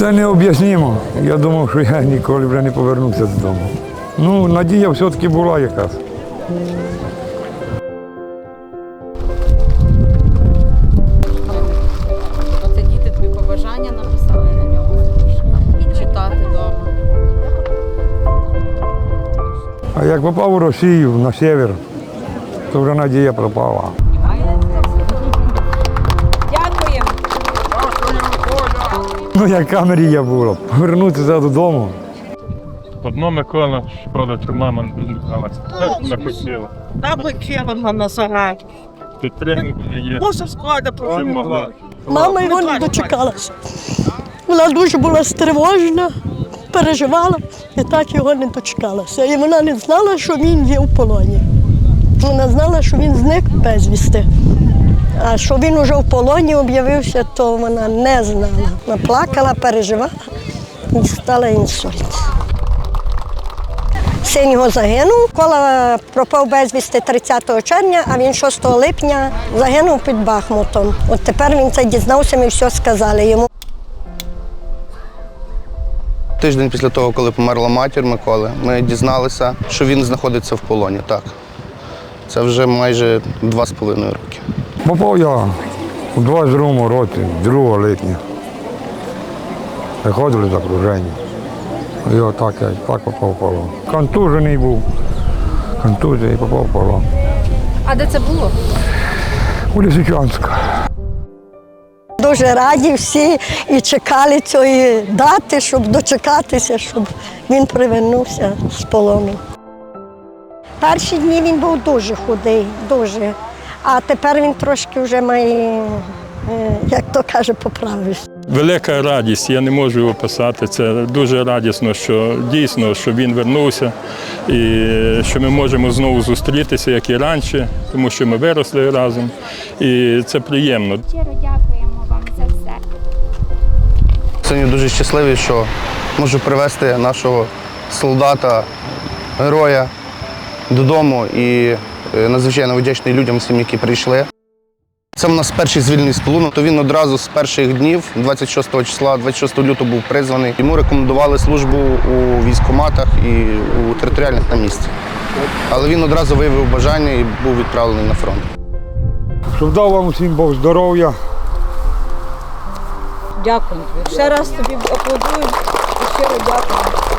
Це необ'яснимо. Я думав, що я ніколи вже не повернуся додому. Ну, надія все-таки була якась. Оце діти тобі побажання написали на нього. Читати вдома. А як попав у Росію на север, то вже надія пропала. Ну, яка мрія була? Повернутися додому. Одно Микола, шкода, що мама не хотіла. Та викинула на сарай. Підтримка є. Може, шкода могла. Мама його не дочекалася. Вона дуже була стривожена, переживала і так його не дочекалася. І вона не знала, що він є в полоні. Вона знала, що він зник безвісти. А що він уже в полоні об'явився, то вона не знала. Вона плакала, переживала і стала інсульт. Син його загинув. Кола пропав безвісти 30 червня, а він 6 липня загинув під Бахмутом. От тепер він це дізнався, ми все сказали йому. Тиждень після того, коли померла матір Миколи, ми дізналися, що він знаходиться в полоні. Так. Це вже майже два з половиною роки. Попав я у 22 році, 2 липня. Приходили з окруження. І отак я так попав в полон. Контужений був. Контузія і попав в полон. А де це було? У Лисичанську. Дуже раді всі і чекали цієї дати, щоб дочекатися, щоб він привернувся з полону. Перші дні він був дуже худий, дуже. А тепер він трошки вже має, е, як то каже, поправився. Велика радість, я не можу описати. Це дуже радісно, що дійсно, що він вернувся і що ми можемо знову зустрітися, як і раніше, тому що ми виросли разом. І це приємно. Щиро дякуємо вам за все. Сьогодні дуже щасливий, що можу привезти нашого солдата, героя додому і надзвичайно вдячний людям всім, які прийшли. Це в нас перший звільнений з полону, то він одразу з перших днів, 26 числа, 26 лютого був призваний. Йому рекомендували службу у військкоматах і у територіальних на місці. Але він одразу виявив бажання і був відправлений на фронт. Щоб дав вам усім Бог здоров'я. Дякую. Ще раз тобі аплодую і щиро дякую.